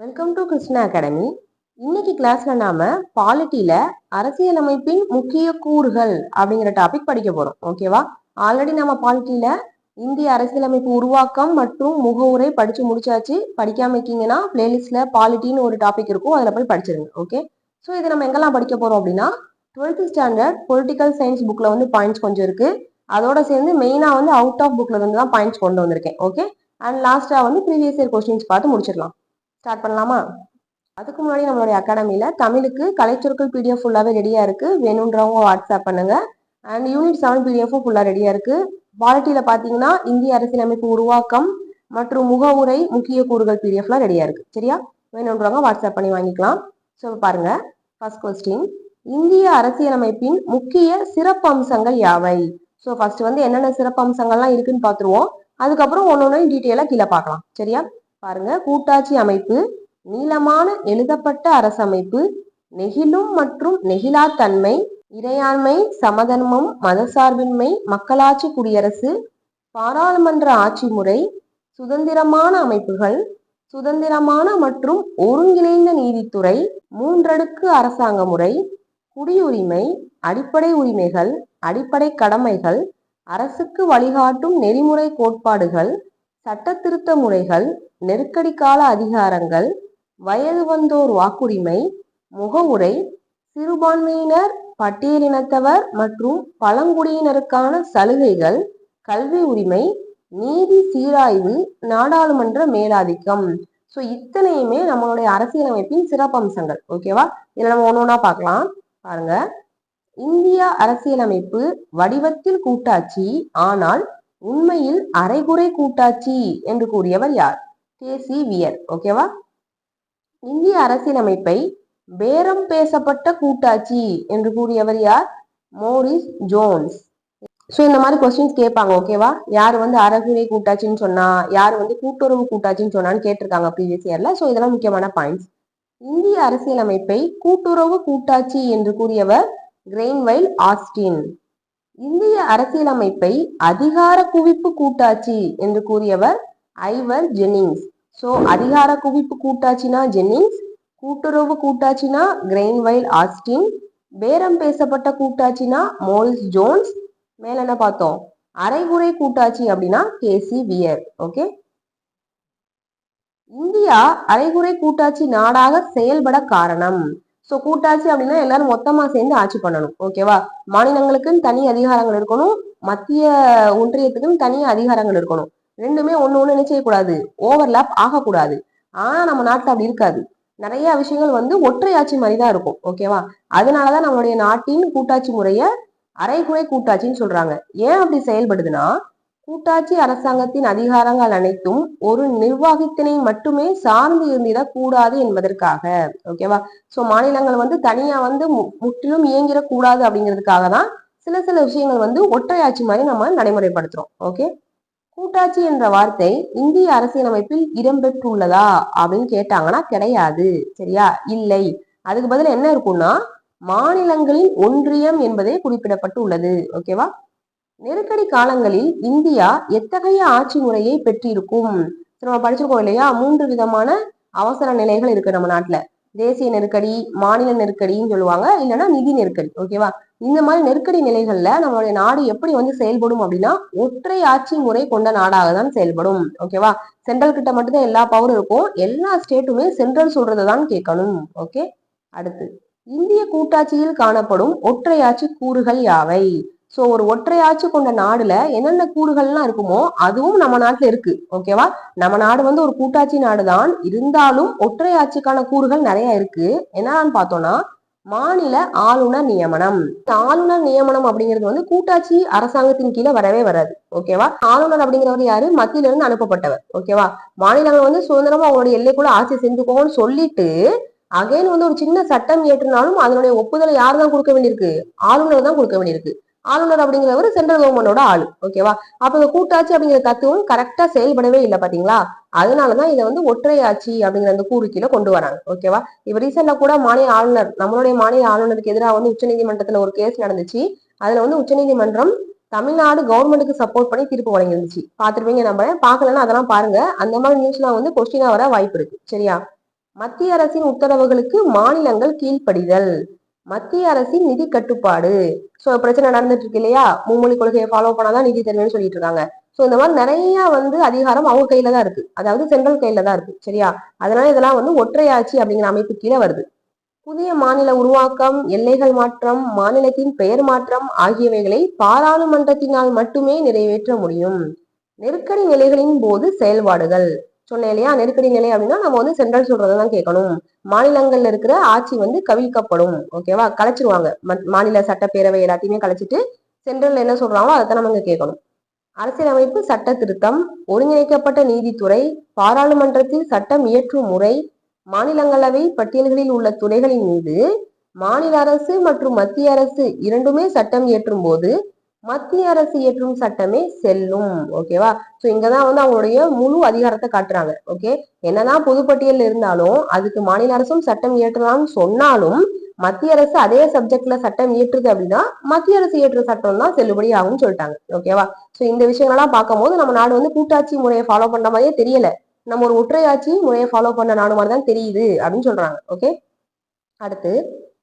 Welcome to Krishna academy இன்னைக்கு கிளாஸ்ல நாம பாலிட்டியில அரசியலமைப்பின் முக்கிய கூறுகள் அப்படிங்கிற டாபிக் படிக்க போறோம். ஓகேவா ஆல்ரெடி நம்ம பாலிட்டியில இந்திய அரசியலமைப்பு உருவாக்கம் மற்றும் முகவுரை படிச்சு முடிச்சாச்சு. படிக்காம இருக்கீங்கன்னா பிளேலிஸ்ட்ல பாலிட்டின்னு ஒரு டாபிக் இருக்கும். அதுல போய் படிச்சிருங்க. ஓகே ஸோ இது நம்ம எங்கெல்லாம் படிக்க போறோம் அப்படின்னா டுவெல்த் ஸ்டாண்டர்ட் பொலிட்டிக்கல் சயின்ஸ் புக்ல வந்து பாயிண்ட்ஸ் கொஞ்சம் இருக்கு. அதோட சேர்ந்து மெயினா வந்து அவுட் ஆஃப் புக்ல இருந்து தான் பாயிண்ட்ஸ் கொண்டு வந்திருக்கேன். ஓகே அண்ட் லாஸ்டா வந்து ப்ரீவியஸ் இயர் கொஸ்டின்ஸ் பார்த்து முடிச்சிடலாம். ஸ்டார்ட் பண்ணலாமா? அதுக்கு முன்னாடி நம்மளுடைய அகாடமியில் தமிழுக்கு கலைச்சொற்கள் பிடிஎஃப் ஃபுல்லாகவே ரெடியாக இருக்குது வேணுன்றவங்க வாட்ஸ்அப் பண்ணுங்க. அண்ட் யூனிட் செவன் பிடிஎஃப்பும் ஃபுல்லாக ரெடியாக இருக்குது பாலிட்டியில் பார்த்தீங்கன்னா இந்திய அரசியலமைப்பு உருவாக்கம் மற்றும் முகவுரை முக்கிய கூறுகள் பிடிஎஃப்லாம் ரெடியாக இருக்குது சரியா? வேணுன்றவங்க வாட்ஸ்அப் பண்ணி வாங்கிக்கலாம். ஸோ பாருங்க. ஃபர்ஸ்ட் கொஸ்டின் இந்திய அரசியலமைப்பின் முக்கிய சிறப்பம்சங்கள் யாவை? ஸோ ஃபர்ஸ்ட் வந்து என்னென்ன சிறப்பம்சங்கள்லாம் இருக்குன்னு பார்த்துருவோம் அதுக்கப்புறம் ஒன்று ஒன்று டீட்டெயிலாக கீழே பார்க்கலாம். சரியா? பாருங்க கூட்டாட்சி அமைப்பு நீளமான எழுதப்பட்ட அரசமைப்பு நெகிழும் மற்றும் நெகிழாத்தன்மை இறையாண்மை சமதர்மம் மதசார்பின்மை மக்களாட்சி குடியரசு பாராளுமன்ற ஆட்சி முறை சுதந்திரமான அமைப்புகள் சுதந்திரமான மற்றும் ஒருங்கிணைந்த நீதித்துறை மூன்றடுக்கு அரசாங்க முறை குடியுரிமை அடிப்படை உரிமைகள் அடிப்படை கடமைகள் அரசுக்கு வழிகாட்டும் நெறிமுறை கோட்பாடுகள் சட்ட திருத்த முறைகள் நெருக்கடி கால அதிகாரங்கள் வயது வந்தோர் வாக்குரிமை முகவுரை சிறுபான்மையினர் பட்டியலினத்தவர் மற்றும் பழங்குடியினருக்கான சலுகைகள் கல்வி உரிமை நீதி சீராய்வு நாடாளுமன்ற மேலாதிக்கம். ஸோ இத்தனையுமே நம்மளுடைய அரசியலமைப்பின் சிறப்பம்சங்கள். ஓகேவா இதில் நம்ம ஒன்று ஒன்றா பார்க்கலாம். பாருங்க. இந்திய அரசியலமைப்பு வடிவத்தில் கூட்டாட்சி. ஆனால் உண்மையில் அரைகுறை கூட்டாட்சி என்று கூறியவர் யார்? தேசி வியர் ஓகேவா இந்திய அரசியலமைப்பை பேரம் பேசப்பட்ட கூட்டாட்சி என்று கூறியவர் யார்? Morris Jones. ஸோ இந்த மாதிரி கொஸ்டின்ஸ் கேட்பாங்க ஓகேவா யார் வந்து அறகுறை கூட்டாட்சின்னு சொன்னா யார் வந்து கூட்டுறவு கூட்டாட்சின்னு சொன்னான்னு கேட்டிருக்காங்க ப்ரீவியஸ் இயர்ல ஸோ இதெல்லாம் முக்கியமான பாயிண்ட்ஸ் இந்திய அரசியலமைப்பை கூட்டுறவு கூட்டாட்சி என்று கூறியவர் கிரெயின்வைல் ஆஸ்டின். இந்திய அரசியலமைப்பை அதிகார குவிப்பு கூட்டாட்சி என்று கூறியவர் ஐவர் ஜென்னிங்ஸ். ஸோ அதிகார குவிப்பு கூட்டாட்சினா ஜென்னிங்ஸ் கூட்டுறவு கூட்டாட்சினா கிரெயின்வைல் ஆஸ்டின் பேரம் பேசப்பட்ட கூட்டாட்சினா மோரிஸ் ஜோன்ஸ். மேல என்ன பார்த்தோம்? அரைகுறை கூட்டாட்சி அப்படின்னா கேசி வியர். ஓகே? இந்தியா அரைகுறை கூட்டாட்சி நாடாக செயல்பட காரணம். ஸோ கூட்டாட்சி அப்படின்னா எல்லாரும் மொத்தமா சேர்ந்து ஆட்சி பண்ணணும். ஓகேவா மாநிலங்களுக்குன்னு தனி அதிகாரங்கள் இருக்கணும். மத்திய ஒன்றியத்துக்குன்னு தனி அதிகாரங்கள் இருக்கணும். ரெண்டுமே ஒண்ணு ஒண்ணு என்ன செய்யக்கூடாது ஓவர்லாப் ஆகக்கூடாது. ஆனா நம்ம நாட்டுல அப்படி இருக்காது. நிறைய விஷயங்கள் வந்து ஒற்றை ஆட்சி மாதிரி தான் இருக்கும். ஓகேவா அதனாலதான் நம்மளுடைய நாட்டின் கூட்டாட்சி முறைய அரைகுறை கூட்டாட்சின்னு சொல்றாங்க. ஏன் அப்படி செயல்படுதுன்னா கூட்டாட்சி அரசாங்கத்தின் அதிகாரங்கள் அனைத்தும் ஒரு நிர்வாகத்தினை மட்டுமே சார்ந்து இருந்திடக் கூடாது என்பதற்காக ஓகேவா சோ மாநிலங்கள் வந்து தனியா வந்து முற்றிலும் இயங்கிடக்கூடாது அப்படிங்கிறதுக்காக தான் சில சில விஷயங்கள் வந்து ஒற்றையாட்சி மாதிரி நம்ம நடைமுறைப்படுத்துறோம். ஓகே கூட்டாட்சி என்ற வார்த்தை இந்திய அரசியலமைப்பில் இடம்பெற்றுள்ளதா அப்படின்னு கேட்டாங்கன்னா கிடையாது. சரியா? இல்லை. அதுக்கு பதில் என்ன இருக்கும்னா மாநிலங்களின் ஒன்றியம் என்பதே குறிப்பிடப்பட்டு உள்ளது ஓகேவா நெருக்கடி காலங்களில் இந்தியா எத்தகைய ஆட்சி முறையை பெற்றிருக்கும்? நம்ம படிச்சிருக்கோம் இல்லையா? மூன்று விதமான அவசர நிலைகள் இருக்கு நம்ம நாட்டுல. தேசிய நெருக்கடி மாநில நெருக்கடின்னு சொல்லுவாங்க. இல்லைன்னா நிதி நெருக்கடி ஓகேவா இந்த மாதிரி நெருக்கடி நிலைகள்ல நம்மளுடைய நாடு எப்படி வந்து செயல்படும் அப்படின்னா ஒற்றை ஆட்சி முறை கொண்ட நாடாக தான் செயல்படும் ஓகேவா சென்ட்ரல் கிட்ட மட்டும்தான் எல்லா பவரும் இருக்கும். எல்லா ஸ்டேட்டுமே சென்ட்ரல் சொல்றதை தான் கேட்கணும் ஓகே அடுத்து இந்திய கூட்டாட்சியில் காணப்படும் ஒற்றையாட்சி கூறுகள் யாவை? ஸோ ஒரு ஒற்றையாட்சி கொண்ட நாடுல என்னென்ன கூறுகள்லாம் இருக்குமோ அதுவும் நம்ம நாட்டுல இருக்கு. ஓகேவா நம்ம நாடு வந்து ஒரு கூட்டாட்சி நாடு தான் இருந்தாலும் ஒற்றையாட்சிக்கான கூறுகள் நிறைய இருக்கு. என்னன்னு பார்த்தோம்னா மாநில ஆளுநர் நியமனம். ஆளுநர் நியமனம் அப்படிங்கிறது வந்து கூட்டாட்சி அரசாங்கத்தின் கீழே வரவே வராது. ஓகேவா ஆளுநர் அப்படிங்கிறவர் யாரு? மத்தியில இருந்து அனுப்பப்பட்டவர். ஓகேவா மாநிலங்கள் வந்து சுதந்திரமா அவங்களுடைய எல்லைக்குள்ள ஆட்சி செஞ்சுக்கோன்னு சொல்லிட்டு அகைன் வந்து ஒரு சின்ன சட்டம் ஏற்றினாலும் அதனுடைய ஒப்புதலை யார் தான் கொடுக்க வேண்டியிருக்கு? ஆளுநர் தான் கொடுக்க வேண்டியிருக்கு. ஆளுநர் அப்படிங்கிறவர் சென்ட்ரல் கவர்மெண்டோட ஆளு ஓகேவா அப்ப இந்த கூட்டாட்சி அப்படிங்கிற தத்துவம் கரெக்டா செயல்படவே இல்லை பாத்தீங்களா அதனாலதான் இதை வந்து ஒற்றையாட்சி அப்படிங்கிற அந்த கூறு கீழே கொண்டு வராங்க ஓகேவா இப்ப ரீசெண்டா கூட மாநில ஆளுநர் நம்மளுடைய மாநில ஆளுநருக்கு எதிராக வந்து உச்சநீதிமன்றத்துல ஒரு கேஸ் நடந்துச்சு. அதுல வந்து உச்சநீதிமன்றம் தமிழ்நாடு கவர்மெண்ட்டுக்கு சப்போர்ட் பண்ணி தீர்ப்பு வழங்கிருந்துச்சு பாத்துருப்பீங்க நம்ம பாக்கலன்னா அதெல்லாம் பாருங்க. அந்த மாதிரி நியூஸ்லாம் வந்து கொஸ்டினா வர வாய்ப்பு இருக்கு சரியா? மத்திய அரசின் உத்தரவுகளுக்கு மாநிலங்கள் கீழ்ப்படிதல். மத்திய அரசின் நிதி கட்டுப்பாடு. சோ பிரச்சனை நடந்துட்டு இருக்கு இல்லையா மும்மொழி கொள்கையை ஃபாலோ பண்ணாதான் நிதி தருவேன்னு சொல்லிட்டு இருக்காங்க சோ இந்த மாதிரி நிறைய வந்து அதிகாரம் அவங்க கையில தான் இருக்கு. அதாவது சென்ட்ரல் கையில தான் இருக்கு. சரியா? அதனால இதெல்லாம் வந்து ஒற்றையாட்சி அப்படிங்கிற அமைப்பு கீழே வருது. புதிய மாநில உருவாக்கம் எல்லைகள் மாற்றம் மாநிலத்தின் பெயர் மாற்றம் ஆகியவைகளை பாராளுமன்றத்தினால் மட்டுமே நிறைவேற்ற முடியும். நெருக்கடி நிலைகளின் போது செயல்பாடுகள். சொன்னேன் இல்லையா? நெருக்கடி நிலை அப்படின்னா நம்ம வந்து சென்ட்ரல் சொல்றதான் கேட்கணும். மாநிலங்கள்ல இருக்கிற ஆட்சி வந்து கவிழ்க்கப்படும். ஓகேவா கலைச்சிருவாங்க. மாநில சட்டப்பேரவை எல்லாத்தையுமே கலைச்சிட்டு சென்ட்ரல் என்ன சொல்றாங்களோ அதை நம்ம இங்க கேட்கணும். அரசியலமைப்பு சட்ட திருத்தம் ஒருங்கிணைக்கப்பட்ட நீதித்துறை பாராளுமன்றத்தில் சட்டம் இயற்றும் முறை மாநிலங்களவை பட்டியல்களில் உள்ள துறைகளின் மீது மாநில அரசு மற்றும் மத்திய அரசு இரண்டுமே சட்டம் இயற்றும் போது மத்திய அரசு இயற்றும் சட்டமே செல்லும். ஓகேவா சோ இங்கதான் வந்து அவங்களுடைய முழு அதிகாரத்தை காட்டுறாங்க. ஓகே என்னதான் பொதுப்பட்டியல் இருந்தாலும் அதுக்கு மாநில அரசும் சட்டம் இயற்றலாம்னு சொன்னாலும் மத்திய அரசு அதே சப்ஜெக்ட்ல சட்டம் இயற்றுது அப்படின்னா மத்திய அரசு இயற்ற சட்டம் தான் செல்லுபடி ஆகும்னு சொல்லிட்டாங்க. ஓகேவா சோ இந்த விஷயங்கள்லாம் பார்க்கும் போது நம்ம நாடு வந்து கூட்டாட்சி முறையை ஃபாலோ பண்ண மாதிரியே தெரியல. நம்ம ஒரு ஒற்றையாட்சி முறையை ஃபாலோ பண்ண நாடு மாதிரி தான் தெரியுது அப்படின்னு சொல்றாங்க. ஓகே அடுத்து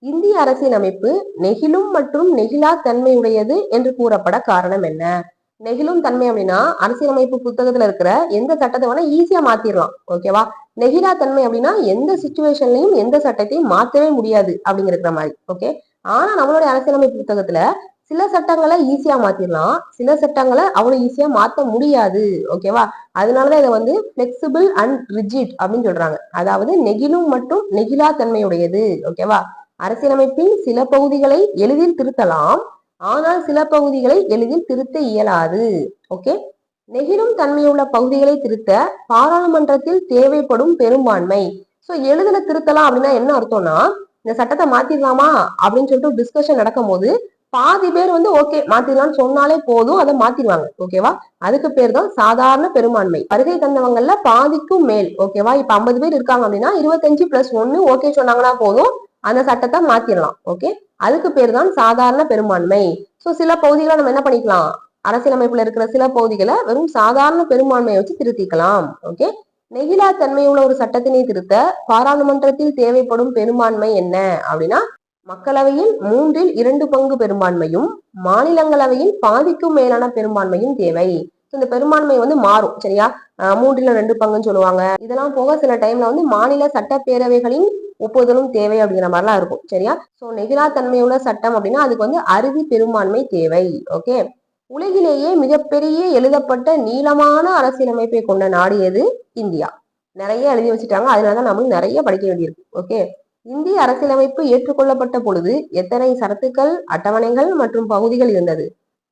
இந்திய அரசியலமைப்பு நெகிழும் மற்றும் நெகிழா தன்மையுடையது என்று கூறப்பட காரணம் என்ன? நெகிழும் தன்மை அப்படின்னா அரசியலமைப்பு புத்தகத்துல இருக்கிற எந்த சட்டத்தை வேணா ஈஸியா மாத்திரலாம் ஓகேவா நெகிழா தன்மை அப்படின்னா எந்த சுச்சுவேஷன்லயும் எந்த சட்டத்தையும் மாத்தவே முடியாது அப்படிங்கிற மாதிரி ஓகே ஆனா நம்மளுடைய அரசியலமைப்பு புத்தகத்துல சில சட்டங்களை ஈஸியா மாத்திரலாம் சில சட்டங்களை அவ்வளவு ஈஸியா மாத்த முடியாது ஓகேவா அதனாலதான் இதை வந்து பிளெக்சிபிள் அண்ட் ரிஜிட் அப்படின்னு சொல்றாங்க. அதாவது நெகிழும் மற்றும் நெகிழா தன்மையுடையது ஓகேவா அரசியலமைப்பின் சில பகுதிகளை எளிதில் திருத்தலாம். ஆனால் சில பகுதிகளை எளிதில் திருத்த இயலாது. ஓகே நெகிழும் தன்மையுள்ள பகுதிகளை திருத்த பாராளுமன்றத்தில் தேவைப்படும் பெரும்பான்மை. சோ எழுதுல திருத்தலாம் அப்படின்னா என்ன அர்த்தம்னா இந்த சட்டத்தை மாத்திடலாமா அப்படின்னு சொல்லிட்டு டிஸ்கஷன் நடக்கும் போது பாதி பேர் வந்து ஓகே மாத்திடலாம்னு சொன்னாலே போதும் அதை மாத்திடுவாங்க. ஓகேவா அதுக்கு பேர் தான் சாதாரண பெரும்பான்மை. வருகை தந்தவங்கல்ல பாதிக்கும் மேல். ஓகேவா இப்ப ஐம்பது பேர் இருக்காங்க அப்படின்னா இருபத்தஞ்சு பிளஸ் ஒன்னு ஓகே சொன்னாங்கன்னா போதும். அந்த சட்டத்தை மாத்திரலாம் ஓகே அதுக்கு பேர் தான் சாதாரண பெரும்பான்மை. சோ சில பகுதிகளை நம்ம என்ன பண்ணிக்கலாம்? அரசியலமைப்புல இருக்கிற சில பகுதிகளை வெறும் சாதாரண பெரும்பான்மையை வச்சு திருத்திக்கலாம் ஓகே நெகிழா தன்மையுள்ள ஒரு சட்டத்தினை திருத்த பாராளுமன்றத்தில் தேவைப்படும் பெரும்பான்மை என்ன அப்படின்னா மக்களவையில் மூன்றில் இரண்டு பங்கு பெரும்பான்மையும் மாநிலங்களவையில் பாதிக்கும் மேலான பெரும்பான்மையும் தேவை. இந்த பெரும்பான்மை வந்து மாறும் சரியா? மூன்றில் ரெண்டு பங்குன்னு சொல்லுவாங்க. இதெல்லாம் போக சில டைம்ல வந்து மாநில சட்டப்பேரவைகளின் ஒப்புதலும் தேவை அப்படிங்கிற மாதிரிலாம் இருக்கும். சரியா? சோ நெகிழா தன்மையுள்ள சட்டம் அப்படின்னா அதுக்கு வந்து அறுதி பெரும்பான்மை தேவை. ஓகே உலகிலேயே மிகப்பெரிய எழுதப்பட்ட நீளமான அரசியலமைப்பை கொண்ட நாடு எது? இந்தியா. நிறைய எழுதி வச்சுட்டாங்க அதனாலதான் நம்மளும் நிறைய படிக்க வேண்டியிருக்கு. ஓகே இந்திய அரசியலமைப்பு ஏற்றுக்கொள்ளப்பட்ட பொழுது எத்தனை சரத்துக்கள் அட்டவணைகள் மற்றும் பகுதிகள் இருந்தது?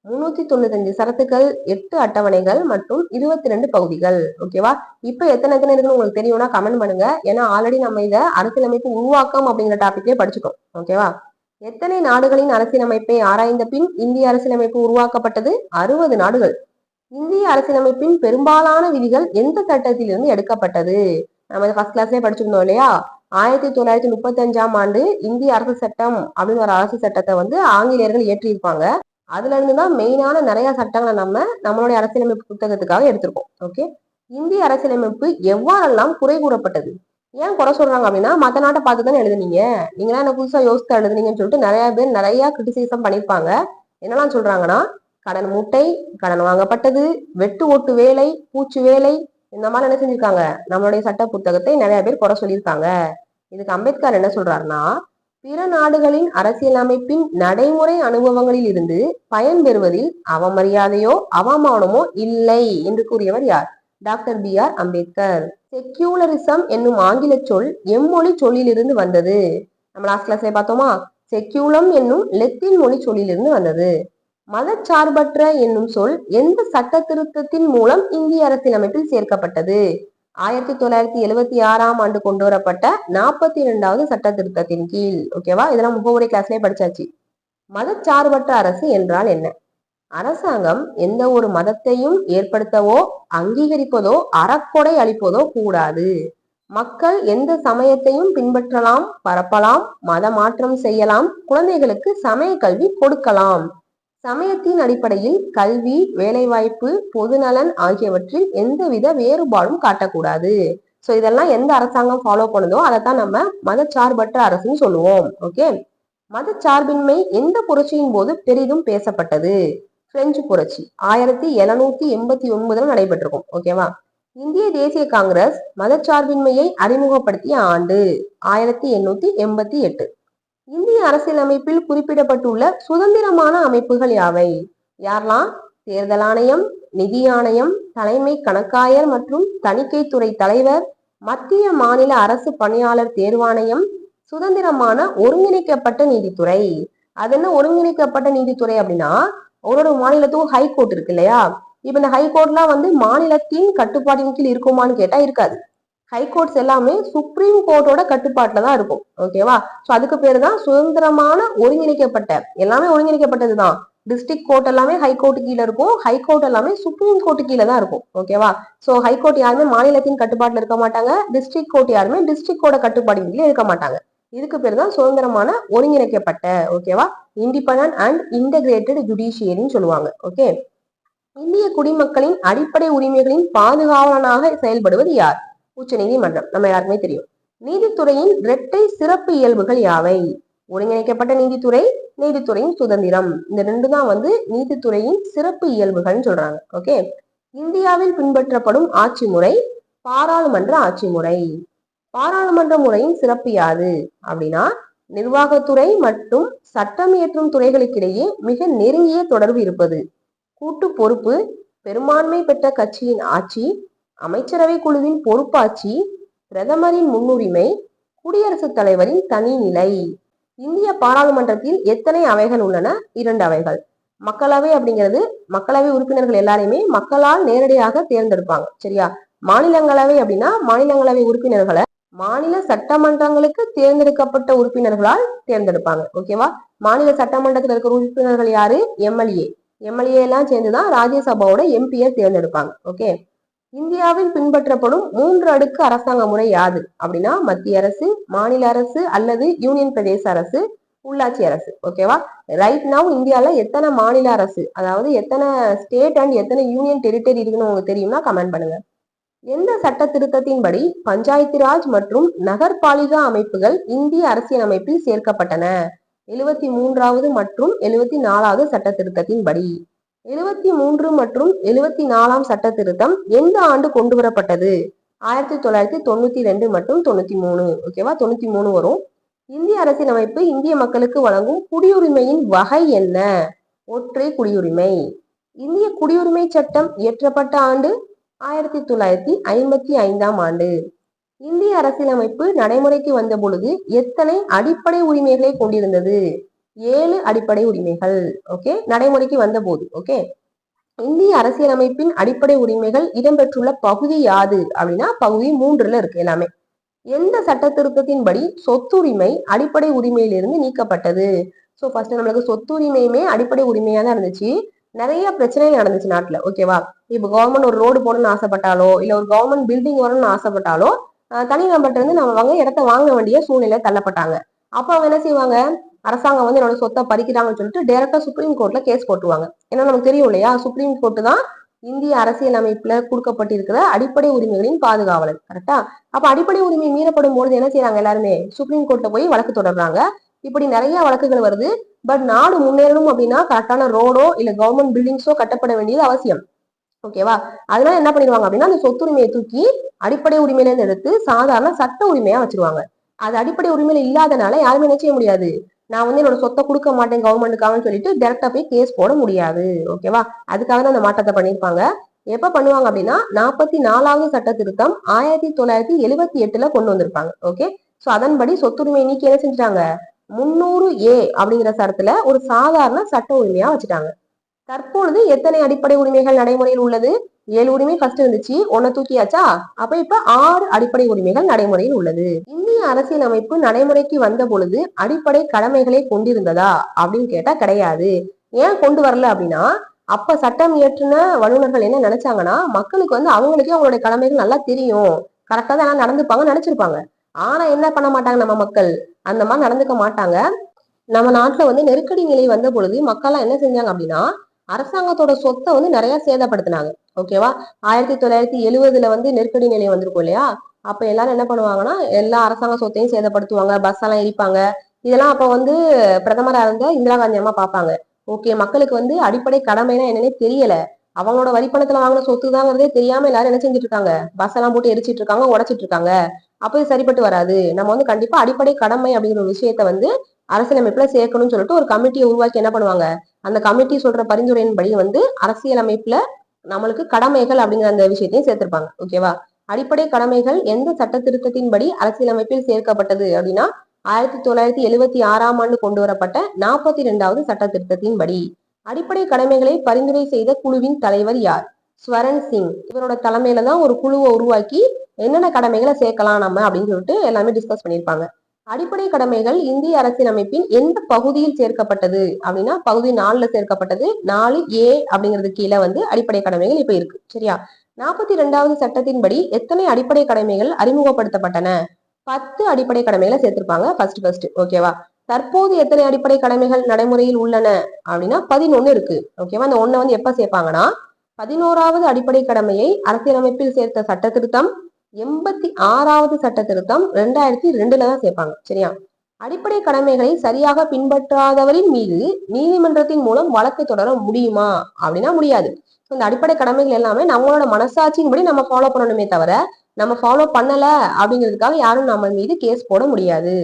முன்னூத்தி தொண்ணூத்தஞ்சு சரத்துக்கள் எட்டு அட்டவணைகள் மற்றும் இருபத்தி ரெண்டு பகுதிகள் ஓகேவா இப்ப எத்தனை எத்தனை இருக்குன்னு உங்களுக்கு தெரியும்னா கமெண்ட் பண்ணுங்க. ஏன்னா ஆல்ரெடி நம்ம இதை அரசியலமைப்பு உருவாக்கம் அப்படிங்கிற டாபிக்லயே படிச்சுட்டோம். ஓகேவா எத்தனை நாடுகளின் அரசியலமைப்பை ஆராய்ந்த பின் இந்திய அரசியலமைப்பு உருவாக்கப்பட்டது? அறுபது நாடுகள். இந்திய அரசியலமைப்பின் பெரும்பாலான விதிகள் எந்த சட்டத்திலிருந்து எடுக்கப்பட்டது? நம்ம ஃபர்ஸ்ட் கிளாஸ்லயே படிச்சிருந்தோம் இல்லையா? ஆயிரத்தி தொள்ளாயிரத்தி முப்பத்தி அஞ்சாம் ஆண்டு இந்திய அரசு சட்டம் அப்படின்னு ஒரு அரசு சட்டத்தை வந்து ஆங்கிலேயர்கள் இயற்றியிருப்பாங்க. அதுல இருந்துதான் மெயினான நிறைய சட்டங்களை நம்ம நம்மளுடைய அரசியலமைப்பு புத்தகத்துக்காக எடுத்திருக்கோம். ஓகே இந்திய அரசியலமைப்பு எவ்வாறெல்லாம் குறை கூறப்பட்டது? ஏன் குறை சொல்றாங்க அப்படின்னா மத்த நாட்டை பார்த்து தானே எழுதுனீங்க? நீங்களா என்ன புதுசா யோசித்து எழுதுனீங்கன்னு சொல்லிட்டு நிறைய பேர் நிறைய கிரிட்டிசிசம் பண்ணிருப்பாங்க என்னெல்லாம் சொல்றாங்கன்னா கடன் மூட்டை கடன் வாங்கப்பட்டது வெட்டு ஓட்டு வேலை பூச்சு வேலை இந்த மாதிரி என்ன செஞ்சிருக்காங்க? நம்மளுடைய சட்ட புத்தகத்தை நிறைய பேர் குறை சொல்லியிருக்காங்க. இதுக்கு அம்பேத்கர் என்ன சொல்றாருன்னா பிற நாடுகளின் அரசியலமைப்பின் நடைமுறை அனுபவங்களில் இருந்து பயன்பெறுவதில் அவமரியாதையோ அவமானமோ இல்லை என்று கூறியவர் யார்? Doctor B R Ambedkar. Secularism என்னும் ஆங்கில சொல் எம்மொழி சொல்லிலிருந்து வந்தது. நம்ம லாஸ்ட் கிளாஸ்ல பார்த்தோமா? செக்யூலம் என்னும் லெத்தின் மொழி சொல்லிலிருந்து வந்தது. மதச்சார்பற்ற என்னும் சொல் எந்த சட்ட திருத்தத்தின் மூலம் இந்திய அரசியலமைப்பில் சேர்க்கப்பட்டது? ஆயிரத்தி தொள்ளாயிரத்தி எழுவத்தி ஆறாம் ஆண்டு கொண்டு வரப்பட்ட நாற்பத்தி இரண்டாவது சட்ட திருத்தத்தின் கீழ் ஓகேவா இதெல்லாம் முகவுரை கிளாஸ்லயே படிச்சாச்சு. மதச்சார்பற்ற அரசு என்றால் என்ன? அரசாங்கம் எந்த ஒரு மதத்தையும் ஏற்படுத்தவோ அங்கீகரிப்பதோ அறக்கொடை அளிப்பதோ கூடாது. மக்கள் எந்த சமயத்தையும் பின்பற்றலாம் பரப்பலாம் மத மாற்றம் செய்யலாம் குழந்தைகளுக்கு சமய கல்வி கொடுக்கலாம். சமயத்தின் அடிப்படையில் கல்வி வேலைவாய்ப்பு பொதுநலன் ஆகியவற்றில் எந்தவித வேறுபாடும் காட்டக்கூடாது. ஸோ இதெல்லாம் எந்த அரசாங்கம் ஃபாலோ பண்ணுதோ அதைத்தான் நம்ம மதச்சார்பற்ற அரசுன்னு சொல்லுவோம். ஓகே மதச்சார்பின்மை எந்த புரட்சியின் போது பெரிதும் பேசப்பட்டது? பிரெஞ்சு புரட்சி. ஆயிரத்தி எழுநூத்தி எண்பத்தி ஒன்பதுல நடைபெற்றிருக்கும். ஓகேவா இந்திய தேசிய காங்கிரஸ் மதச்சார்பின்மையை அறிமுகப்படுத்திய ஆண்டு ஆயிரத்தி எண்ணூத்தி எண்பத்தி எட்டு. இந்திய அரசியலமைப்பில் குறிப்பிடப்பட்டுள்ள சுதந்திரமான அமைப்புகள் யாவை? யாரெல்லாம்? தேர்தல் ஆணையம் நிதி ஆணையம் தலைமை கணக்காயர் மற்றும் தணிக்கைத்துறை தலைவர் மத்திய மாநில அரசு பணியாளர் தேர்வாணையம் சுதந்திரமான ஒருங்கிணைக்கப்பட்ட நீதித்துறை. அது என்ன ஒருங்கிணைக்கப்பட்ட நீதித்துறை அப்படின்னா ஒரு ஒரு மாநிலத்துக்கும் ஹைகோர்ட் இருக்கு இல்லையா? இப்ப இந்த ஹைகோர்ட்லாம் வந்து மாநிலத்தின் கட்டுப்பாட்டின் கீழ் இருக்குமான்னு கேட்டா இருக்காது. ஹை கோர்ட்ஸ் எல்லாமே சுப்ரீம் கோர்ட்டோட கட்டுப்பாட்டுல தான் இருக்கும். ஓகேவா சோ அதுக்கு பேரு தான் சுதந்திரமான ஒருங்கிணைக்கப்பட்ட எல்லாமே ஒருங்கிணைக்கப்பட்டது தான். டிஸ்ட்ரிக்ட் கோர்ட் எல்லாமே ஹை கோர்ட் கீழே இருக்கும். ஹை கோர்ட் எல்லாமே சுப்ரீம் கோர்ட் கீழே தான் இருக்கும். ஓகேவா சோ ஹை கோர்ட் யாருமே மாநிலத்தின் கட்டுப்பாட்டுல இருக்க மாட்டாங்க. டிஸ்ட்ரிக்ட் கோர்ட் யாருமே டிஸ்ட்ரிக்டோட கட்டுப்பாடு கீழே இருக்க மாட்டாங்க. இதுக்கு பேர் தான் சுதந்திரமான ஒருங்கிணைக்கப்பட்ட ஓகேவா இண்டிபெண்ட் அண்ட் இன்டகிரேட்டட் ஜுடிஷியரின்னு சொல்லுவாங்க. ஓகே இந்திய குடிமக்களின் அடிப்படை உரிமைகளின் பாதுகாவலனாக செயல்படுவது யார்? உச்ச நீதிமன்றம் நம்ம யாருக்குமே தெரியும். நீதித்துறையின் இரட்டை சிறப்பு இயல்புகள் யாவை? ஒருங்கிணைக்கப்பட்ட நீதித்துறை நீதித்துறையின் சுதந்திரம். இந்த ரெண்டு தான் வந்து நீதித்துறையின் சிறப்பு இயல்புகள்னு சொல்றாங்க. ஓகே? இந்தியாவில் பின்பற்றப்படும் ஆட்சி முறை பாராளுமன்ற ஆட்சி முறை. பாராளுமன்ற முறையின் சிறப்பு யாது? அப்படின்னா நிர்வாகத்துறை மற்றும் சட்டம் இயற்றும் துறைகளுக்கிடையே மிக நெருங்கிய தொடர்பு இருப்பது. கூட்டு பொறுப்பு பெரும்பான்மை பெற்ற கட்சியின் ஆட்சி அமைச்சரவை குழுவின் பொறுப்பாட்சி பிரதமரின் முன்னுரிமை குடியரசுத் தலைவரின் தனிநிலை இந்திய பாராளுமன்றத்தில் எத்தனை அவைகள் உள்ளன? இரண்டு அவைகள். மக்களவை அப்படிங்கிறது மக்களவை உறுப்பினர்கள் எல்லாரையுமே மக்களால் நேரடியாக தேர்ந்தெடுப்பாங்க. சரியா? மாநிலங்களவை அப்படின்னா மாநிலங்களவை உறுப்பினர்களை மாநில சட்டமன்றங்களுக்கு தேர்ந்தெடுக்கப்பட்ட உறுப்பினர்களால் தேர்ந்தெடுப்பாங்க. ஓகேவா மாநில சட்டமன்றத்தில் இருக்கிற உறுப்பினர்கள் யாரு? எம்எல்ஏ. எம்எல்ஏ எல்லாம் சேர்ந்துதான் ராஜ்யசபாவோட எம்பியை தேர்ந்தெடுப்பாங்க. ஓகே இந்தியாவில் பின்பற்றப்படும் மூன்று அடுக்கு அரசாங்க முறை யாது? அப்படின்னா மத்திய அரசு மாநில அரசு அல்லது யூனியன் பிரதேச அரசு உள்ளாட்சி அரசு. ஓகேவா ரைட் நவ் இந்தியால எத்தனை மாநில அரசு? அதாவது எத்தனை ஸ்டேட் அண்ட் எத்தனை யூனியன் டெரிட்டரி இருக்குன்னு உங்களுக்கு தெரியும்னா கமெண்ட் பண்ணுங்க. எந்த சட்ட திருத்தத்தின்படி பஞ்சாயத்து ராஜ் மற்றும் நகர்பாலிகா அமைப்புகள் இந்திய அரசியலமைப்பில் சேர்க்கப்பட்டன? எழுவத்தி மூன்றாவது மற்றும் எழுவத்தி நாலாவது சட்ட திருத்தத்தின்படி. எழுபத்தி மூன்று மற்றும் எழுபத்தி நாலாம் சட்ட திருத்தம் எந்த ஆண்டு கொண்டு வரப்பட்டது ஆயிரத்தி தொள்ளாயிரத்தி தொண்ணூத்தி ரெண்டு மற்றும் தொண்ணூத்தி மூணு. ஓகேவா தொண்ணூத்தி மூணு வரும். இந்திய அரசியலமைப்பு இந்திய மக்களுக்கு வழங்கும் குடியுரிமையின் வகை என்ன? ஒற்றை குடியுரிமை. இந்திய குடியுரிமை சட்டம் இயற்றப்பட்ட ஆண்டு ஆயிரத்தி தொள்ளாயிரத்தி ஐம்பத்தி ஐந்தாம் ஆண்டு. இந்திய அரசியலமைப்பு நடைமுறைக்கு வந்த பொழுது எத்தனை அடிப்படை உரிமைகளை கொண்டிருந்தது? ஏழு அடிப்படை உரிமைகள் ஓகே நடைமுறைக்கு வந்த போது ஓகே இந்திய அரசியலமைப்பின் அடிப்படை உரிமைகள் இடம்பெற்றுள்ள பகுதி யாது அப்படின்னா பகுதி மூன்றுல இருக்கு எல்லாமே. எந்த சட்ட திருத்தத்தின்படி சொத்துரிமை அடிப்படை உரிமையிலிருந்து நீக்கப்பட்டது? ஸோ ஃபர்ஸ்ட் நம்மளுக்கு சொத்துரிமையுமே அடிப்படை உரிமையா தான் இருந்துச்சு. நிறைய பிரச்சனை நடந்துச்சு நாட்டுல ஓகேவா இப்போ கவர்மெண்ட் ஒரு ரோடு போடணும்னு ஆசைப்பட்டாலோ இல்ல ஒரு கவர்மெண்ட் பில்டிங் வரணும்னு ஆசைப்பட்டாலோ தனி நபர்கிட்ட இருந்து நம்ம வாங்க இடத்த வாங்க வேண்டிய சூழ்நிலை தள்ளப்பட்டாங்க. அப்ப அவங்க என்ன செய்வாங்க? அரசாங்கம் வந்து என்னோட சொத்தை பறிக்கிறாங்கன்னு சொல்லிட்டு டைரக்டா சுப்ரீம் கோர்ட்ல கேஸ் போட்டுருவாங்க. ஏன்னா நமக்கு தெரியும் இல்லையா? சுப்ரீம் கோர்ட் தான் இந்திய அரசியல் அமைப்புல கொடுக்கப்பட்டிருக்கிற அடிப்படை உரிமைகளின் பாதுகாவலர். கரெக்டா அப்ப அடிப்படை உரிமை மீறப்படும் பொழுது என்ன செய்யறாங்க எல்லாருமே? சுப்ரீம் கோர்ட்ல போய் வழக்கு தொடர்றாங்க. இப்படி நிறைய வழக்குகள் வருது. பட் நாடு முன்னேறணும் அப்படின்னா கரெக்டான ரோடோ இல்ல கவர்மெண்ட் பில்டிங்ஸோ கட்டப்பட வேண்டியது அவசியம். ஓகேவா அதனால என்ன பண்ணிடுவாங்க அப்படின்னா அந்த சொத்துரிமையை தூக்கி அடிப்படை உரிமையில இருந்து எடுத்து சாதாரண சட்ட உரிமையா வச்சிருவாங்க. அது அடிப்படை உரிமையில இல்லாதனால யாருமே என்ன செய்ய முடியாது? நான் வந்து என்னோட சொத்தை கொடுக்க மாட்டேன் கவர்மெண்ட்டுக்காகன்னு சொல்லிட்டு டேரக்டா போய் கேஸ் போட முடியாது. ஓகேவா அதுக்காக தான் அந்த மாற்றத்தை பண்ணியிருப்பாங்க. எப்ப பண்ணுவாங்க அப்படின்னா நாற்பத்தி நாலாவது சட்ட திருத்தம் ஆயிரத்தி தொள்ளாயிரத்தி எழுபத்தி எட்டுல கொண்டு வந்திருப்பாங்க. ஓகே சோ அதன்படி சொத்துரிமை நீக்கி என்ன செஞ்சுட்டாங்க? முன்னூறு ஏ அப்படிங்கிற சட்டத்துல ஒரு சாதாரண சட்ட உரிமையா வச்சுட்டாங்க. தற்பொழுது எத்தனை அடிப்படை உரிமைகள் நடைமுறையில் உள்ளது? ஏழு உரிமை ஃபர்ஸ்ட் இருந்துச்சு ஒன்ன தூக்கியாச்சா? அப்ப இப்ப ஆறு அடிப்படை உரிமைகள் நடைமுறையில் உள்ளது. இந்திய அரசியல் அமைப்பு நடைமுறைக்கு வந்த பொழுது அடிப்படை கடமைகளை கொண்டிருந்ததா? அப்படின்னு கேட்டா கிடையாது. ஏன் கொண்டு வரல அப்படின்னா அப்ப சட்டம் இயற்றின வல்லுநர்கள் என்ன நினைச்சாங்கன்னா மக்களுக்கு வந்து அவங்களுக்கே அவங்களுடைய கடமைகள் நல்லா தெரியும். கரெக்டா தான் எல்லாம் நடந்துப்பாங்க நினைச்சிருப்பாங்க. ஆனா என்ன பண்ண மாட்டாங்க நம்ம மக்கள்? அந்த மாதிரி நடந்துக்க மாட்டாங்க. நம்ம நாட்டுல வந்து நெருக்கடி நிலை வந்த பொழுது மக்கள்லாம் என்ன செஞ்சாங்க அப்படின்னா அரசாங்கத்தோட சொத்தை வந்து நிறைய சேதப்படுத்தினாங்க. ஓகேவா ஆயிரத்தி தொள்ளாயிரத்தி எழுவதுல வந்து நெருக்கடி நிலை வந்திருக்கும் இல்லையா? அப்ப எல்லாரும் என்ன பண்ணுவாங்கன்னா எல்லா அரசாங்க சொத்தையும் சேதப்படுத்துவாங்க பஸ் எல்லாம் எரிப்பாங்க இதெல்லாம் அப்ப வந்து பிரதமரா இருந்த இந்திரா காந்தி அம்மா பார்ப்பாங்க. ஓகே மக்களுக்கு வந்து அடிப்படை கடமைனா என்னன்னே தெரியல. அவங்களோட வரிப்பணத்துல வாங்கின சொத்து தாங்கிறதே தெரியாம எல்லாரும் என்ன செஞ்சுட்டு இருக்காங்க பஸ் எல்லாம் போட்டு எரிச்சிட்டு இருக்காங்க உடைச்சிட்டு இருக்காங்க அப்ப இது சரிப்பட்டு வராது. நம்ம வந்து கண்டிப்பா அடிப்படை கடமை அப்படிங்கிற ஒரு விஷயத்த வந்து அரசியலமைப்புல சேர்க்கணும்னு சொல்லிட்டு ஒரு கமிட்டியை உருவாக்கி என்ன பண்ணுவாங்க? அந்த கமிட்டி சொல்ற பரிந்துரையின்படி வந்து அரசியலமைப்புல நம்மளுக்கு கடமைகள் அப்படிங்கிற அந்த விஷயத்தையும் சேர்த்திருப்பாங்க. ஓகேவா அடிப்படை கடமைகள் எந்த சட்ட திருத்தத்தின்படி அரசியலமைப்பில் சேர்க்கப்பட்டது அப்படின்னா ஆயிரத்தி தொள்ளாயிரத்தி எழுவத்தி ஆறாம் ஆண்டு கொண்டு வரப்பட்ட நாற்பத்தி இரண்டாவது சட்ட திருத்தத்தின்படி அடிப்படை கடமைகளை பரிந்துரை செய்த குழுவின் தலைவர் யார்? ஸ்வரன் சிங். இவரோட தலைமையில தான் ஒரு குழுவை உருவாக்கி என்னென்ன கடமைகளை சேர்க்கலாம் நம்ம அப்படின்னு சொல்லிட்டு எல்லாமே டிஸ்கஸ் பண்ணியிருப்பாங்க. அடிப்படை கடமைகள் இந்திய அரசியலமைப்பின் எந்த பகுதியில் சேர்க்கப்பட்டது? அப்படின்னா பகுதி நாலுல சேர்க்கப்பட்டது. நாலு ஏ அப்படிங்கிறது கீழே வந்து அடிப்படை கடமைகள் இப்ப இருக்கு. சரியா? நாற்பத்தி இரண்டாவது சட்டத்தின்படி எத்தனை அடிப்படை கடமைகள் அறிமுகப்படுத்தப்பட்டன? பத்து அடிப்படை கடமைகளை சேர்த்திருப்பாங்க. ஃபர்ஸ்ட் ஃபர்ஸ்ட் ஓகேவா தற்போது எத்தனை அடிப்படை கடமைகள் நடைமுறையில் உள்ளன? அப்படின்னா பதினொன்னு இருக்கு. ஓகேவா அந்த ஒண்ணை வந்து எப்ப சேர்ப்பாங்கன்னா பதினோராவது அடிப்படை கடமையை அரசியலமைப்பில் சேர்த்த சட்ட திருத்தம் எண்பத்தி ஆறாவது சட்ட திருத்தம் ரெண்டாயிரத்தி ரெண்டுல தான் சேர்ப்பாங்க சரியா? அடிப்படை கடமைகளை சரியாக பின்பற்றாதவரின் மீது நீதிமன்றத்தின் மூலம் வழக்கு தொடர முடியுமா? அப்படின்னா முடியாது. இந்த அடிப்படை கடமைகள் எல்லாமே நம்மளோட மனசாட்சியின்படி நம்ம ஃபாலோ பண்ணணுமே தவிர நம்ம ஃபாலோ பண்ணல அப்படிங்கிறதுக்காக யாரும் நம்ம மீது கேஸ் போட முடியாது.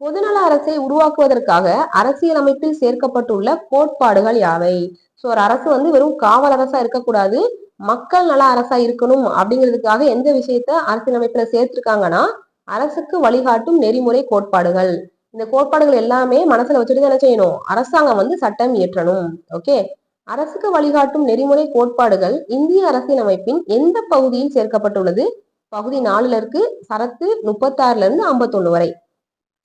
பொதுநல அரசை உருவாக்குவதற்காக அரசியலமைப்பில் சேர்க்கப்பட்டுள்ள கோட்பாடுகள் யாவை? ஸோ ஒரு அரசு வந்து வெறும் காவல் அரசா இருக்கக்கூடாது மக்கள் நல அரசா இருக்கணும் அப்படிங்கிறதுக்காக எந்த விஷயத்த அரசியலமைப்புல சேர்த்திருக்காங்கன்னா அரசுக்கு வழிகாட்டும் நெறிமுறை கோட்பாடுகள். இந்த கோட்பாடுகள் எல்லாமே மனசுல வச்சுட்டு என்ன செய்யணும். அரசாங்கம் வந்து சட்டம் இயற்றணும். ஓகே? அரசுக்கு வழிகாட்டும் நெறிமுறை கோட்பாடுகள் இந்திய அரசியலமைப்பின் எந்த பகுதியில் சேர்க்கப்பட்டுள்ளது? பகுதி நாலுல இருக்கு. சரத்து முப்பத்தாறுல இருந்து ஐம்பத்தொன்னு வரை.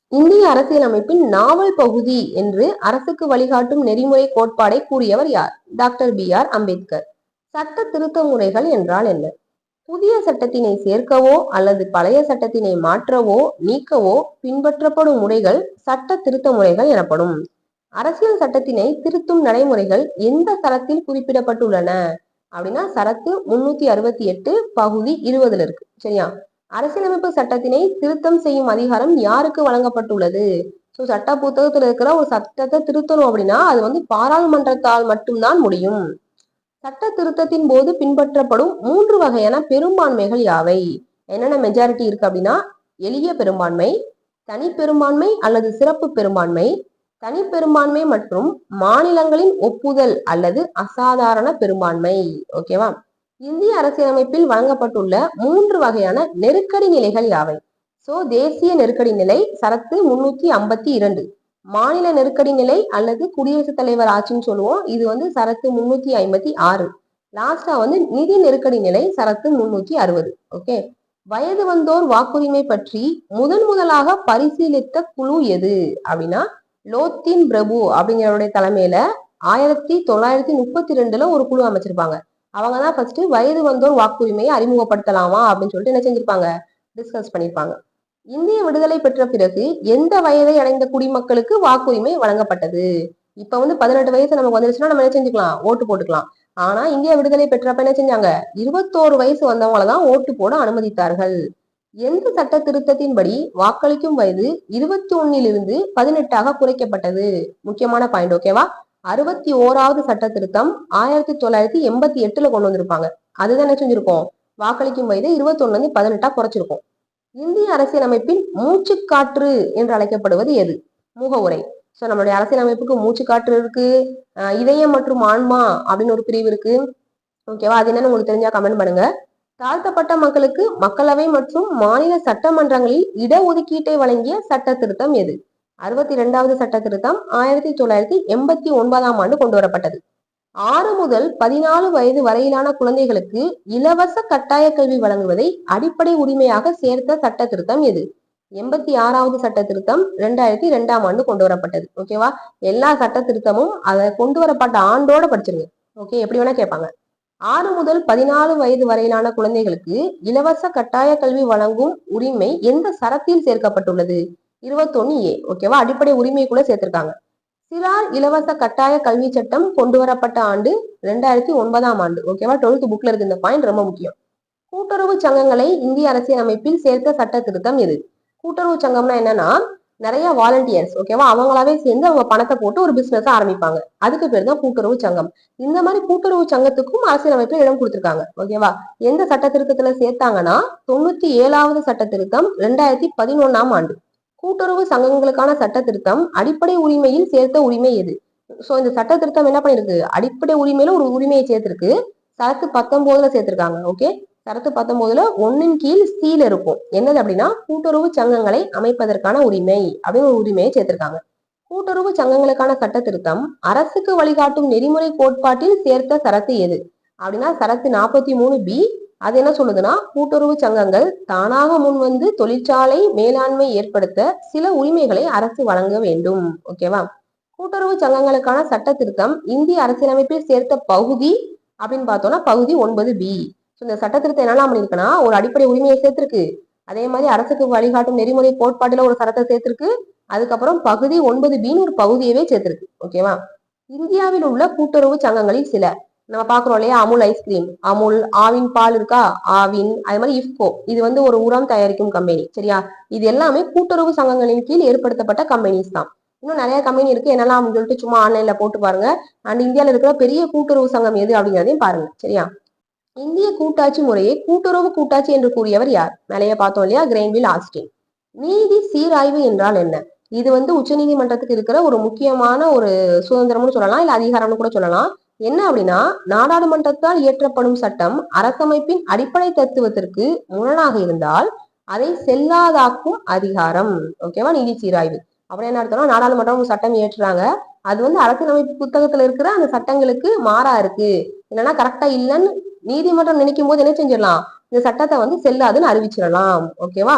இந்திய அரசியலமைப்பின் நாவல் பகுதி என்று அரசுக்கு வழிகாட்டும் நெறிமுறை கோட்பாடை கூறியவர் யார்? Doctor B R Ambedkar. சட்ட திருத்த முறைகள் என்றால் என்ன? புதிய சட்டத்தினை சேர்க்கவோ அல்லது பழைய சட்டத்தினை மாற்றவோ நீக்கவோ பின்பற்றப்படும் முறைகள் சட்ட திருத்த முறைகள் எனப்படும். அரசியல் சட்டத்தினை திருத்தும் நடைமுறைகள் எந்த தரத்தில் குறிப்பிடப்பட்டுள்ளன? அப்படின்னா சரத்து முன்னூத்தி அறுபத்தி எட்டு பகுதி இருபதுல இருக்கு. சரியா? அரசியலமைப்பு சட்டத்தினை திருத்தம் செய்யும் அதிகாரம் யாருக்கு வழங்கப்பட்டுள்ளது? ஸோ சட்ட புத்தகத்துல இருக்கிற ஒரு சட்டத்தை திருத்தணும் அப்படின்னா அது வந்து பாராளுமன்றத்தால் மட்டும்தான் முடியும். சட்ட திருத்தத்தின் போது பின்பற்றப்படும் மூன்று வகையான பெரும்பான்மைகள் யாவை? என்னென்ன மெஜாரிட்டி இருக்கு அப்படின்னா எளிய பெரும்பான்மை தனி பெரும்பான்மை அல்லது சிறப்பு பெரும்பான்மை. தனி பெரும்பான்மை மற்றும் மாநிலங்களின் ஒப்புதல் அல்லது அசாதாரண பெரும்பான்மை. ஓகேவா இந்திய அரசியலமைப்பில் வழங்கப்பட்டுள்ள மூன்று வகையான நெருக்கடி நிலைகள் யாவை? சோ தேசிய நெருக்கடி நிலை சரத்து முன்னூத்தி ஐம்பத்தி இரண்டு. மாநில நெருக்கடி நிலை அல்லது குடியரசுத் தலைவர் ஆட்சின்னு சொல்லுவோம். இது வந்து சரத்து முன்னூத்தி ஐம்பத்தி ஆறு. லாஸ்டா வந்து நிதி நெருக்கடி நிலை சரத்து முன்னூத்தி அறுபது. ஓகே வயது வந்தோர் வாக்குரிமை பற்றி முதன் முதலாக பரிசீலித்த குழு எது? அப்படின்னா லோத்தின் பிரபு அப்படிங்கிறவருடைய தலைமையில ஆயிரத்தி தொள்ளாயிரத்தி முப்பத்தி ரெண்டுல ஒரு குழு அமைச்சிருப்பாங்க. அவங்க தான் ஃபர்ஸ்ட் வயது வந்தோர் வாக்குரிமையை அறிமுகப்படுத்தலாமா அப்படின்னு சொல்லிட்டு என்ன செஞ்சிருப்பாங்க? டிஸ்கஸ் பண்ணிருப்பாங்க. இந்திய விடுதலை பெற்ற பிறகு எந்த வயதை அடைந்த குடிமக்களுக்கு வாக்குரிமை வழங்கப்பட்டது? இப்ப வந்து பதினெட்டு வயசு நமக்கு வந்துருச்சுன்னா நம்ம என்ன செஞ்சுக்கலாம்? ஓட்டு போட்டுக்கலாம். ஆனா இந்தியா விடுதலை பெற்றப்ப என்ன செஞ்சாங்க? இருபத்தோரு வயசு வந்தவங்கள தான் ஓட்டு போட அனுமதித்தார்கள். எந்த சட்ட திருத்தத்தின்படி வாக்களிக்கும் வயது இருபத்தி ஒன்னிலிருந்து பதினெட்டாக குறைக்கப்பட்டது? முக்கியமான பாயிண்ட் ஓகேவா அறுபத்தி ஓராவது சட்ட திருத்தம் ஆயிரத்தி தொள்ளாயிரத்தி எண்பத்தி எட்டுல கொண்டு வந்திருப்பாங்க. அதுதான் என்ன செஞ்சிருக்கோம்? வாக்களிக்கும் வயது இருபத்தி ஒண்ணுல இருந்து பதினெட்டா குறைச்சிருக்கோம். இந்திய அரசியலமைப்பின் மூச்சுக்காற்று என்று அழைக்கப்படுவது எது? முகவுரை சோ நம்மளுடைய அரசியலமைப்புக்கு மூச்சுக்காற்று இருக்கு. இதயம் மற்றும் ஆன்மா அப்படின்னு ஒரு பிரிவு இருக்கு. ஓகேவா அது என்னன்னு உங்களுக்கு தெரிஞ்சா கமெண்ட் பண்ணுங்க. தாழ்த்தப்பட்ட மக்களுக்கு மக்களவை மற்றும் மாநில சட்டமன்றங்களில் இடஒதுக்கீட்டை வழங்கிய சட்ட திருத்தம் எது? அறுபத்தி இரண்டாவது சட்ட திருத்தம் ஆயிரத்தி தொள்ளாயிரத்தி எண்பத்தி ஒன்பதாம் ஆண்டு கொண்டு வரப்பட்டது. ஆறு முதல் பதினாலு வயது வரையிலான குழந்தைகளுக்கு இலவச கட்டாய கல்வி வழங்குவதை அடிப்படை உரிமையாக சேர்த்த சட்ட திருத்தம் எது? எண்பத்தி ஆறாவது சட்ட திருத்தம் ரெண்டாயிரத்தி ரெண்டாம் ஆண்டு கொண்டு வரப்பட்டது. ஓகேவா எல்லா சட்ட திருத்தமும் அதை கொண்டு வரப்பட்ட ஆண்டோட படிச்சிருங்க. ஓகே எப்படி வேணா கேட்பாங்க. ஆறு முதல் பதினாலு வயது வரையிலான குழந்தைகளுக்கு இலவச கட்டாய கல்வி வழங்கும் உரிமை எந்த சரத்தில் சேர்க்கப்பட்டுள்ளது? இருபத்தொன்னு ஏ. ஓகேவா அடிப்படை உரிமைக்குள்ள சேர்த்திருக்காங்க. சிறார் இலவச கட்டாய கல்வி சட்டம் கொண்டு வரப்பட்ட ஆண்டு ரெண்டாயிரத்தி ஒன்பதாம் ஆண்டு. ஓகேவா டுவெல்த் புக்ல இருக்கு இந்த பாயிண்ட் ரொம்ப முக்கியம். கூட்டுறவு சங்கங்களை இந்திய அரசியலமைப்பில் சேர்த்த சட்ட திருத்தம் எது கூட்டுறவு சங்கம்னா என்னன்னா நிறைய வாலண்டியர்ஸ் ஓகேவா அவங்களாவே சேர்ந்து அவங்க பணத்தை போட்டு ஒரு பிசினஸ் ஆரம்பிப்பாங்க. அதுக்கு பேர் தான் கூட்டுறவு சங்கம். இந்த மாதிரி கூட்டுறவு சங்கத்துக்கும் அரசியலமைப்பில் இடம் கொடுத்திருக்காங்க. ஓகேவா எந்த சட்ட திருத்தத்துல சேர்த்தாங்கன்னா தொண்ணூத்தி ஏழாவது சட்ட திருத்தம் ரெண்டாயிரத்தி பதினொன்னாம் ஆண்டு. கூட்டுறவு சங்கங்களுக்கான சட்ட திருத்தம் அடிப்படை உரிமையில் சேர்த்த உரிமை எது? சோ இந்த சட்ட திருத்தம் என்ன பண்ணிருக்கு அடிப்படை உரிமையில ஒரு உரிமையை சேர்த்திருக்கு. சரத்து பத்தொன்பதுல சேர்த்திருக்காங்க ஓகே சரத்து பத்தொன்பதுல ஒன்னின் கீழ் சீல் இருக்கும். என்னது அப்படின்னா கூட்டுறவு சங்கங்களை அமைப்பதற்கான உரிமை அப்படின்னு ஒரு உரிமையை சேர்த்திருக்காங்க. கூட்டுறவு சங்கங்களுக்கான சட்ட திருத்தம் அரசுக்கு வழிகாட்டும் நெறிமுறை கோட்பாட்டில் சேர்த்த சரத்து எது? அப்படின்னா சரத்து நாற்பத்தி மூணு பி அது என்ன சொல்லுதுன்னா கூட்டுறவு சங்கங்கள் தானாக முன்வந்து தொழிற்சாலை மேலாண்மை ஏற்படுத்த சில உரிமைகளை அரசு வழங்க வேண்டும். ஓகேவா கூட்டுறவு சங்கங்களுக்கான சட்ட திருத்தம் இந்திய அரசியலமைப்பில் சேர்த்த பகுதி அப்படின்னு பார்த்தோம்னா பகுதி ஒன்பது பி. இந்த சட்ட திருத்தம் என்னெல்லாம் பண்ணிருக்குன்னா ஒரு அடிப்படை உரிமையை சேர்த்திருக்கு. அதே மாதிரி அரசுக்கு வழிகாட்டும் நெறிமுறை கோட்பாட்டுல ஒரு சட்டத்தை சேர்த்திருக்கு. அதுக்கப்புறம் பகுதி ஒன்பது பின்னு ஒரு பகுதியவே சேர்த்திருக்கு. ஓகேவா இந்தியாவில் உள்ள கூட்டுறவு சங்கங்களில் சில. நம்ம பாக்குறோம் இல்லையா? அமுல் ஐஸ்கிரீம் அமுல் ஆவின் பால் இருக்கா? ஆவின். அது மாதிரி இஃப்கோ. இது வந்து ஒரு உரம் தயாரிக்கும் கம்பெனி சரியா? இது எல்லாமே கூட்டுறவு சங்கங்களின் கீழ் ஏற்படுத்தப்பட்ட கம்பெனிஸ் தான். இன்னும் நிறைய கம்பெனி இருக்கு. என்னெல்லாம் அப்படின்னு சொல்லிட்டு சும்மா ஆன்லைன்ல போட்டு பாருங்க. அண்ட் இந்தியாவில் இருக்கிற பெரிய கூட்டுறவு சங்கம் எது அப்படிங்கிறதையும் பாருங்க. சரியா? இந்திய கூட்டாட்சி முறையை கூட்டுறவு கூட்டாட்சி என்று கூறியவர் யார்? மேலேயே பார்த்தோம் இல்லையா? கிரெயின்வில் ஆஸ்டின் நீதி சீராய்வு என்றால் என்ன? இது வந்து உச்சநீதிமன்றத்துக்கு இருக்கிற ஒரு முக்கியமான ஒரு சுதந்திரம்னு சொல்லலாம். இல்ல அதிகாரம்னு கூட சொல்லலாம். என்ன அப்படின்னா நாடாளுமன்றத்தால் இயற்றப்படும் சட்டம் அரசமைப்பின் அடிப்படை தத்துவத்திற்கு முரணாக இருந்தால் அதை செல்லாதாக்கும் அதிகாரம். ஓகேவா நீதி சீராய்வு. அப்புறம் என்ன அர்த்தம்னா நாடாளுமன்றம் சட்டம் இயற்றுறாங்க. அது வந்து அரசியலமைப்பு புத்தகத்துல இருக்கிற அந்த சட்டங்களுக்கு மாறா இருக்கு. இல்லைன்னா கரெக்டா இல்லைன்னு நீதிமன்றம் நினைக்கும் போது என்ன செஞ்சிடலாம்? இந்த சட்டத்தை வந்து செல்லாதுன்னு அறிவிச்சிடலாம். ஓகேவா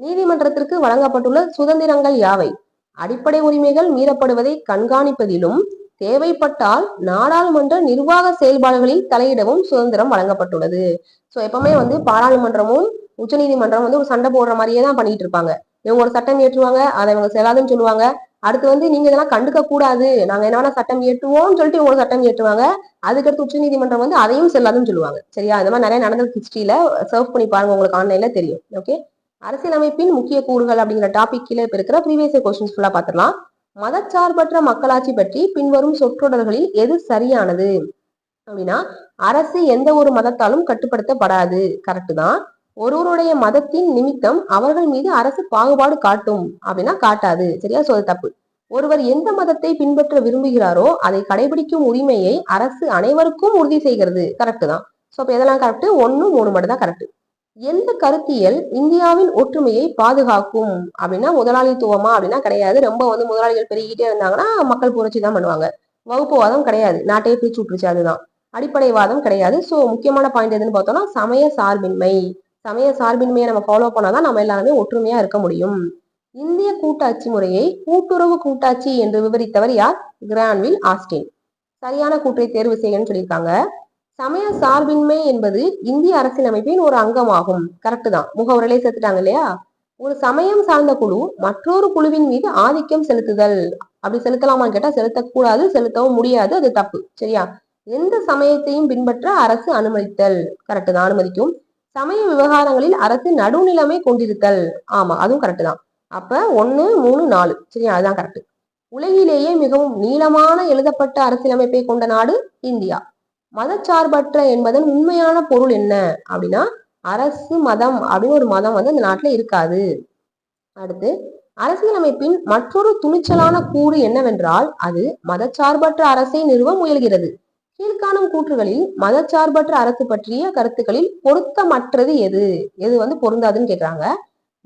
நீதிமன்றத்திற்கு வழங்கப்பட்டுள்ள சுதந்திரங்கள் யாவை? அடிப்படை உரிமைகள் மீறப்படுவதை கண்காணிப்பதிலும் தேவைப்பட்டால் நாடாளுமன்ற நிர்வாக செயல்பாடுகளில் தலையிடவும் சுதந்திரம் வழங்கப்பட்டுள்ளது. சோ எப்பவுமே வந்து பாராளுமன்றமும் உச்சநீதிமன்றம் வந்து ஒரு சண்டை போடுற மாதிரியே தான் பண்ணிட்டு இருப்பாங்க. இவங்க ஒரு சட்டம் ஏற்றுவாங்க அதை இவங்க செல்லாதுன்னு சொல்லுவாங்க. அடுத்து வந்து நீங்க இதெல்லாம் கண்டுக்க கூடாது. நாங்க என்ன வேணா சட்டம் ஏற்றுவோம்னு சொல்லிட்டு இவங்க ஒரு சட்டம் ஏற்றுவாங்க அதுக்கடுத்து உச்சநீதிமன்றம் வந்து அதையும் செல்லாதுன்னு சொல்லுவாங்க. சரியா? இந்த மாதிரி நிறைய நடந்த ஹிஸ்டரியில சர்வ் பண்ணி பாருங்க உங்களுக்கு ஆன்லைன்ல தெரியும். ஓகே அரசியலமைப்பின் முக்கிய கூறுகள் அப்படிங்கிற டாபிக் கீழே இப்ப இருக்கிற ப்ரீவியஸ் கொஸ்டின்ஸ் ஃபுல்லா பாத்திரலாம் மதச்சார்பற்ற மக்களாட்சி பற்றி பின்வரும் சொற்றொடர்களில் எது சரியானது? அப்படின்னா அரசு எந்த ஒரு மதத்தாலும் கட்டுப்படுத்தப்படாது. கரெக்டு தான். ஒருவருடைய மதத்தின் நிமித்தம் அவர்கள் மீது அரசு பாகுபாடு காட்டும். அப்படின்னா காட்டாது. சரியா? சோ தப்பு. ஒருவர் எந்த மதத்தை பின்பற்ற விரும்புகிறாரோ அதை கடைபிடிக்கும் உரிமையை அரசு அனைவருக்கும் உறுதி செய்கிறது. கரெக்டு தான். சோ இப்போ எதெல்லாம் கரெக்ட் ஒன்னு மூணு மட்டும் தான் கரெக்ட் எந்த கருத்தியல் இந்தியாவின் ஒற்றுமையை பாதுகாக்கும்? அப்படின்னா முதலாளித்துவமா? அப்படின்னா கிடையாது. ரொம்ப வந்து முதலாளிகள் பெருகிட்டே இருந்தாங்கன்னா மக்கள் புரட்சி தான் பண்ணுவாங்க. வகுப்புவாதம் கிடையாது. நாட்டையே பிரிச்சு விட்டுருச்சு அதுதான். அடிப்படைவாதம் கிடையாது. சோ முக்கியமான பாயிண்ட் எதுன்னு பார்த்தோம்னா சமய சார்பின்மை. சமய சார்பின்மையை நம்ம ஃபாலோ பண்ணாதான் நம்ம எல்லாருமே ஒற்றுமையா இருக்க முடியும். இந்திய கூட்டாட்சி முறையை கூட்டுறவு கூட்டாட்சி என்று விவரித்தவர் யார்? Granville Austin. சரியான கூற்றை தேர்வு செய்யணும்னு சொல்லியிருக்காங்க. சமய சார்பின்மை என்பது இந்திய அரசியலமைப்பின் ஒரு அங்கமாகும். கரெக்ட் தான். முகவரலே சேர்த்துட்டாங்க இல்லையா? ஒரு சமயம் சார்ந்த குழு மற்றொரு குழுவின் மீது ஆதிக்கம் செலுத்துதல். அப்படி செலுத்தலாமான்னு கேட்டா செலுத்தக்கூடாது செலுத்தவும் முடியாது அது தப்பு. சரியா? எந்த சமயத்தையும் பின்பற்ற அரசு அனுமதித்தல். கரெக்ட் தான். அனுமதிக்கும். சமய விவகாரங்களில் அரசு நடுநிலைமை கொண்டிருத்தல். ஆமா அதுவும் கரெக்ட் தான். அப்ப ஒன்னு மூணு நாலு. சரியா? அதுதான் கரெக்ட் உலகிலேயே மிகவும் நீளமான எழுதப்பட்ட அரசியலமைப்பை கொண்ட நாடு இந்தியா. மதச்சார்பற்ற என்பதன் உண்மையான பொருள் என்ன? அப்படின்னா அரசு மதம் அப்படின்னு ஒரு மதம் வந்து அந்த நாட்டுல இருக்காது. அடுத்து அரசியலமைப்பின் மற்றொரு துணிச்சலான கூறு என்னவென்றால் அது மதச்சார்பற்ற அரசை நிறுவ முயல்கிறது. கீழ்காணும் கூற்றுகளில் மதச்சார்பற்ற அரசு பற்றிய கருத்துக்களில் பொருத்தமற்றது எது? எது வந்து பொருந்தாதுன்னு கேட்குறாங்க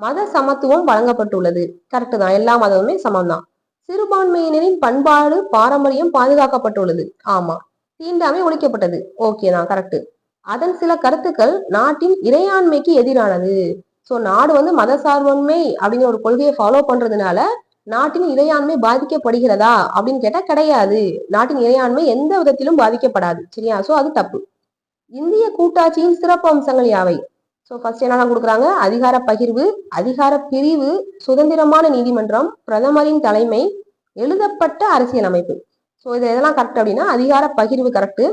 மத சமத்துவம் வழங்கப்பட்டுள்ளது. கரெக்டு தான். எல்லா மதமுமே சமம் தான் சிறுபான்மையினரின் பண்பாடு பாரம்பரியம் பாதுகாக்கப்பட்டுள்ளது. ஆமா. தீண்டாமை ஒழிக்கப்பட்டது. ஓகே தான் கரெக்ட் அதன் சில கருத்துக்கள் நாட்டின் இறையாண்மைக்கு எதிரானது. ஸோ நாடு வந்து மத சார்பன்மை அப்படிங்கிற ஒரு கொள்கையை ஃபாலோ பண்றதுனால நாட்டின் இறையாண்மை பாதிக்கப்படுகிறதா அப்படின்னு கேட்டா கிடையாது. நாட்டின் இறையாண்மை எந்த விதத்திலும் பாதிக்கப்படாது. சரியா? ஸோ அது தப்பு. இந்திய கூட்டாட்சியின் சிறப்பு அம்சங்கள் யாவை? ஸோ ஃபர்ஸ்ட் என்னெல்லாம் கொடுக்குறாங்க? அதிகார பகிர்வு அதிகார பிரிவு சுதந்திரமான நீதிமன்றம் பிரதமரின் தலைமை எழுதப்பட்ட அரசியலமைப்பு. ஸோ இது எதெல்லாம் கரெக்ட் அப்படின்னா அதிகார பகிர்வு கரெக்ட்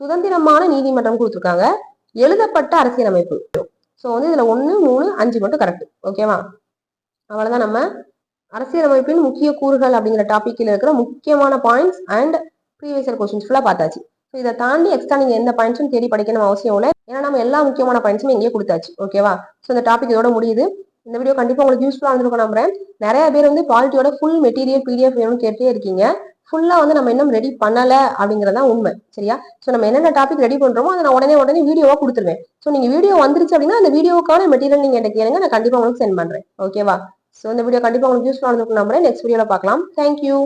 சுதந்திரமான நீதிமன்றம் கொடுத்துருக்காங்க. எழுதப்பட்ட அரசியலமைப்பு. ஸோ வந்து இதில் ஒன்று மூணு அஞ்சு மட்டும் கரெக்ட் ஓகேவா அவ்வளோதான் நம்ம அரசியலமைப்பின் முக்கிய கூறுகள் அப்படிங்கிற டாப்பிக்கில் இருக்கிற முக்கியமான points and previous year questions ஃபுல்லாக பார்த்தாச்சு. ஸோ இதை தாண்டி எக்ஸ்ட்ரா நீங்கள் எந்த பாயிண்ட்ஸும் தேடி படிக்கணும் அவசியம் இல்லை. ஏன்னா நம்ம எல்லா முக்கியமான பாயிண்ட்ஸும் இங்கேயே கொடுத்தாச்சு. ஓகேவா ஸோ இந்த டாபிக் இதோட முடியுது. இந்த வீடியோ கண்டிப்பாக உங்களுக்கு யூஸ்ஃபுல்லாக இருந்திருக்கும் நம்புறேன். நிறைய பேர் வந்து பாலிட்டியோட ஃபுல் மெட்டீரியல் பிடிஎஃப் வேணும்னு கேட்டே இருக்கீங்க. ஃபுல்லாக வந்து நம்ம இன்னும் ரெடி பண்ணலை அப்படிங்கிறது தான் உண்மை. சரியா? ஸோ நம்ம என்னென்ன டாபிக் ரெடி பண்ணுறோமோ அதை நான் உடனே உடனே வீடியோவாக கொடுத்துருவேன். ஸோ நீங்கள் வீடியோ வந்துருச்சு அப்படின்னா அந்த வீடியோக்கான மெட்டீரியல் நீங்கள் என்கிட்ட கேளுங்க. நான் கண்டிப்பாக உங்களுக்கு சென்ட் பண்ணுறேன் ஓகேவா ஸோ இந்த வீடியோ கண்டிப்பாக உங்களுக்கு யூஸ்ஃபுல்லாக இருந்திருக்கும் நம்புறேன். நெக்ஸ்ட் வீடியோவில் பார்க்கலாம். தேங்க்யூ